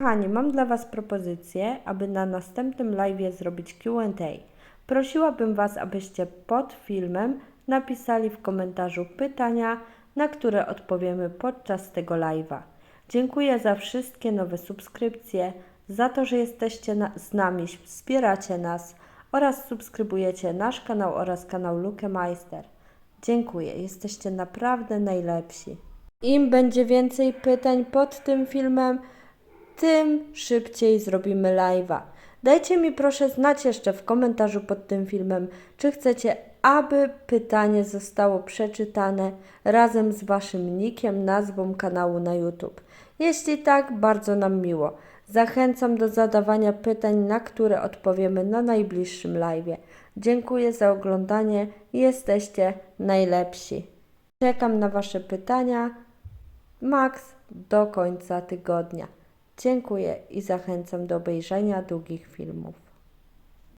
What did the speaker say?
Kochani, mam dla Was propozycję, aby na następnym live zrobić QA. Prosiłabym Was, abyście pod filmem napisali w komentarzu pytania, na które odpowiemy podczas tego live'a. Dziękuję za wszystkie nowe subskrypcje, za to, że jesteście na, z nami, wspieracie nas oraz subskrybujecie nasz kanał oraz kanał Luke Meister. Dziękuję, jesteście naprawdę najlepsi. Im będzie więcej pytań pod tym filmem, tym szybciej zrobimy live'a. Dajcie mi proszę znać jeszcze w komentarzu pod tym filmem, czy chcecie, aby pytanie zostało przeczytane razem z Waszym nickiem, nazwą kanału na YouTube. Jeśli tak, bardzo nam miło. Zachęcam do zadawania pytań, na które odpowiemy na najbliższym live'ie. Dziękuję za oglądanie. Jesteście najlepsi. Czekam na Wasze pytania. Max do końca tygodnia. Dziękuję i zachęcam do obejrzenia długich filmów.